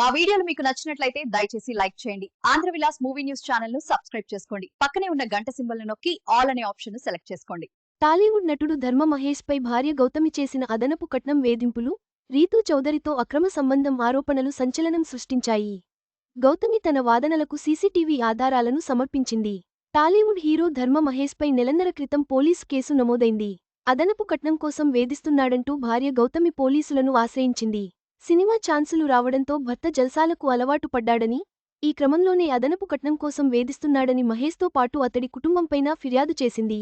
మా వీడియోలు మీకు నచ్చినట్లయితే దయచేసి లైక్ చేయండి. ఆంధ్ర విలాస్ మూవీ న్యూస్ ఛానల్ను సబ్స్క్రైబ్ చేసుకోండి. పక్కనే ఉన్న గంట సింబల్ నొక్కి ఆల్ అనే ఆప్షన్ను సెలెక్ట్ చేసుకోండి. టాలీవుడ్ నటుడు ధర్మ మహేష్ పై భార్య గౌతమి చేసిన అదనపు కట్నం వేధింపులు రీతూ చౌదరితో అక్రమ సంబంధం ఆరోపణలు సంచలనం సృష్టించాయి. గౌతమి తన వాదనలకు సీసీటీవీ ఆధారాలను సమర్పించింది. టాలీవుడ్ హీరో ధర్మ మహేష్ పై నెలన్నర క్రితం పోలీసు కేసు నమోదైంది. అదనపు కట్నం కోసం వేధిస్తున్నాడంటూ భార్య గౌతమి పోలీసులను ఆశ్రయించింది. సినిమా ఛాన్సులు రావడంతో భర్త జల్సాలకు అలవాటు పడ్డాడని ఈ క్రమంలోనే అదనపు కట్నం కోసం వేధిస్తున్నాడని మహేష్తో పాటు అతడి కుటుంబంపైనా ఫిర్యాదు చేసింది.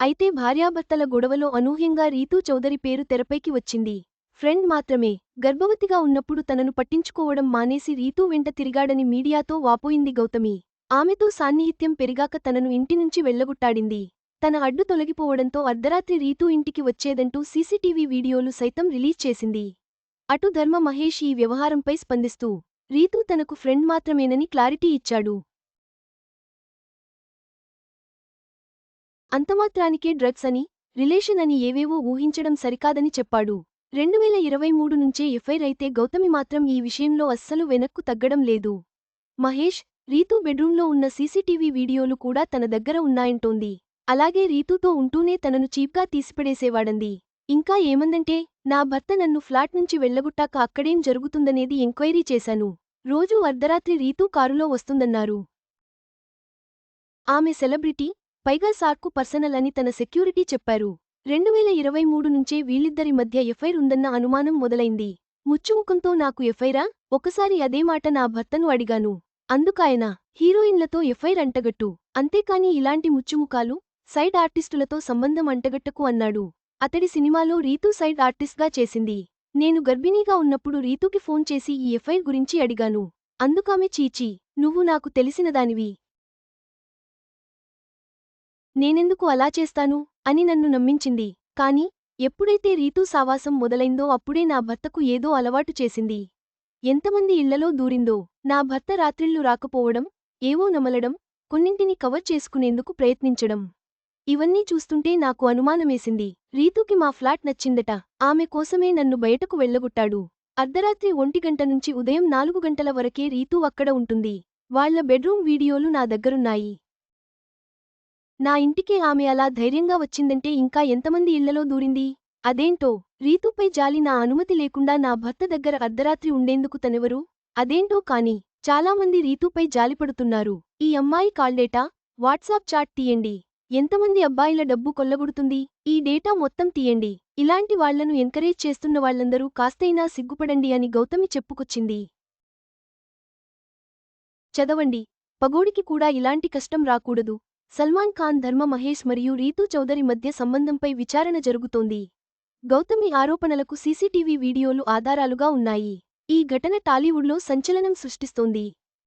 అయితే భార్యాభర్తల గొడవలో అనూహ్యంగా రీతూ చౌదరి పేరు తెరపైకి వచ్చింది. ఫ్రెండ్ మాత్రమే గర్భవతిగా ఉన్నప్పుడు తనను పట్టించుకోవడం మానేసి రీతూ వెంట తిరిగాడని మీడియాతో వాపోయింది గౌతమి. ఆమెతో సాన్నిహిత్యం పెరిగాక తనను ఇంటి నుంచి వెళ్ళగొట్టాడింది తన అడ్డు తొలగిపోవడంతో అర్ధరాత్రి రీతూ ఇంటికి వచ్చేదంటూ సీసీటీవీ వీడియోలు సైతం రిలీజ్ చేసింది. అటు ధర్మ మహేష్ ఈ వ్యవహారంపై స్పందిస్తూ రీతూ తనకు ఫ్రెండ్ మాత్రమేనని క్లారిటీ ఇచ్చాడు. అంతమాత్రానికే డ్రగ్స్ అని రిలేషన్ అని ఏవేవో ఊహించడం సరికాదని చెప్పాడు. రెండువేల ఇరవై మూడు నుంచే ఎఫ్ఐర్ అయితే గౌతమి మాత్రం ఈ విషయంలో అస్సలు వెనక్కు తగ్గడం లేదు. మహేష్ రీతూ బెడ్రూంలో ఉన్న సీసీటీవీ వీడియోలు కూడా తన దగ్గర ఉన్నాయంటోంది. అలాగే రీతూతో ఉంటూనే తనను చీప్గా తీసిపడేసేవాడంది. ఇంకా ఏమందంటే నా భర్త నన్ను ఫ్లాట్ నుంచి వెళ్ళగొట్టాక అక్కడేం జరుగుతుందనేది ఎంక్వైరీ చేశాను. రోజూ అర్ధరాత్రి రీతూ కారులో వస్తుందన్నారు. ఆమె సెలబ్రిటీ పైగా సార్కు పర్సనల్ అని తన సెక్యూరిటీ చెప్పారు. రెండువేల ఇరవై మూడు నుంచే వీళ్ళిద్దరి మధ్య ఎఫ్ఐర్ ఉందన్న అనుమానం మొదలైంది. ముచ్చుముఖంతో నాకు ఎఫ్ఐరా ఒకసారి అదే మాట నా భర్తను అడిగాను. అందుకాయన హీరోయిన్లతో ఎఫ్ఐర్ అంటగట్టు. అంతేకాని ఇలాంటి ముచ్చుముఖాలు సైడ్ ఆర్టిస్టులతో సంబంధం అంటగట్టకు అన్నాడు. అతడి సినిమాలో రీతూ సైడ్ ఆర్టిస్ట్గా చేసింది. నేను గర్భిణీగా ఉన్నప్పుడు రీతూకి ఫోన్ చేసి ఈ ఎఫ్ఐ గురించి అడిగాను. అందుకామె చీచి నువ్వు నాకు తెలిసినదానివి నేనెందుకు అలా చేస్తాను? అని నన్ను నమ్మించింది. కాని ఎప్పుడైతే రీతూ సావాసం మొదలైందో అప్పుడే నా భర్తకు ఏదో అలవాటు చేసింది. ఎంతమంది ఇళ్ళలో దూరిందో నా భర్త రాత్రిళ్ళు రాకపోవడం ఏవో నమలడం కొన్నింటిని కవర్ చేసుకునేందుకు ప్రయత్నించడం. ఇవన్నీ చూస్తుంటే నాకు అనుమానమేసింది. రీతూకి మా ఫ్లాట్ నచ్చిందట. ఆమె కోసమే నన్ను బయటకు వెళ్ళగొట్టాడు అర్ధరాత్రి ఒంటిగంట నుంచి ఉదయం నాలుగు గంటల వరకే రీతూ అక్కడ ఉంటుంది. వాళ్ళ బెడ్రూమ్ వీడియోలు నా దగ్గరున్నాయి. నా ఇంటికే ఆమె అలా ధైర్యంగా వచ్చిందంటే ఇంకా ఎంతమంది ఇళ్ళలో దూరింది? అదేంటో? రీతూపై జాలి నా అనుమతి లేకుండా నా భర్త దగ్గర అర్ధరాత్రి ఉండేందుకు తనెవరు? అదేంటో కాని చాలామంది రీతూపై జాలిపడుతున్నారు. ఈ అమ్మాయి కాల్డేటా వాట్సాప్ చాట్ తీయండి. ఎంతమంది అబ్బాయిల డబ్బు కొల్లగొడుతుంది? ఈ డేటా మొత్తం తీయండి. ఇలాంటి వాళ్ళను ఎంకరేజ్ చేస్తున్న వాళ్ళందరూ కాస్తైనా సిగ్గుపడండి అని గౌతమి చెప్పుకొచ్చింది. చదవండి. పగోడికి కూడా ఇలాంటి కష్టం రాకూడదు. సల్మాన్ ఖాన్ ధర్మ మహేష్ మరియు రీతూ చౌదరి మధ్య సంబంధంపై విచారణ జరుగుతోంది. గౌతమి ఆరోపణలకు సీసీటీవీ వీడియోలు ఆధారాలుగా ఉన్నాయి. ఈ ఘటన టాలీవుడ్లో సంచలనం సృష్టిస్తోంది.